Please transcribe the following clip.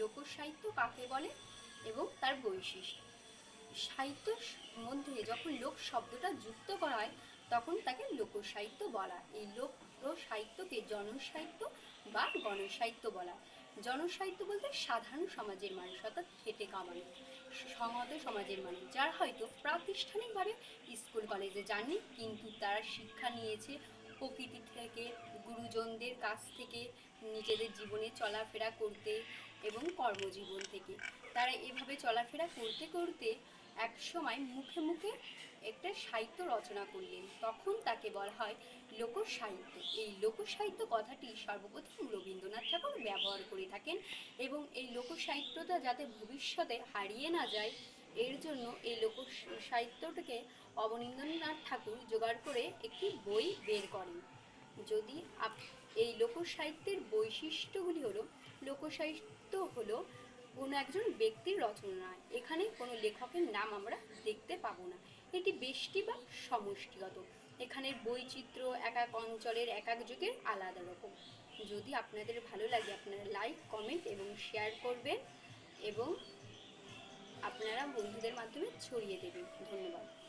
লোকসাহিত্য কাকে বলে এবং তার বৈশিষ্ট্য? সাহিত্যর মধ্যে যখন লোক শব্দটা যুক্ত করা হয়, তখন তাকে লোকসাহিত্য বলা এই লোক সাহিত্যকে জনসাহিত্য বা গণসাহিত্য বলা জনসাহিত্য বলতে সাধারণ সমাজের মানুষ, অর্থাৎ খেটে কামানো সমাজ, সমাজের মানুষ। যারা হয়তো প্রাতিষ্ঠানিকভাবে স্কুল, কলেজে যাননি, কিন্তু তারা শিক্ষা নিয়েছে প্রকৃতি থেকে, গুরুজনদের কাছ থেকে, নিজেদের জীবনে চলাফেরা করতে এবং কর্মজীবন থেকে। তারা এভাবে চলাফেরা করতে করতে এক সময় মুখে মুখে একটা সাহিত্য রচনা করলেন। তখন তাকে বলা হয় লোকসাহিত্য। এই লোকসাহিত্য কথাটি সর্বপ্রথম রবীন্দ্রনাথ ঠাকুর ব্যবহার করে থাকেন এবং এই লোকসাহিত্যটা যাতে ভবিষ্যতে হারিয়ে না যায়, এর জন্য এই লোক সাহিত্যটাকে অবনীন্দ্রনাথ ঠাকুর জোগাড় করে একটি বই বের করেন। যদি আপ- এই লোকসাহিত্যের বৈশিষ্ট্যগুলি হলো লোকসাহিত্য হলো কোনো একজন ব্যক্তির রচনা। এখানে কোনো লেখকের নাম আমরা দেখতে পাবো না। এটি বেষ্টি বা সমষ্টিগত। এখানের বৈচিত্র্য এক এক অঞ্চলের এক এক যুগের আলাদা রকম। যদি আপনাদের ভালো লাগে, আপনারা লাইক কমেন্ট এবং শেয়ার করবেন এবং আপনারা বন্ধুদের মাধ্যমে ছড়িয়ে দেবেন। ধন্যবাদ।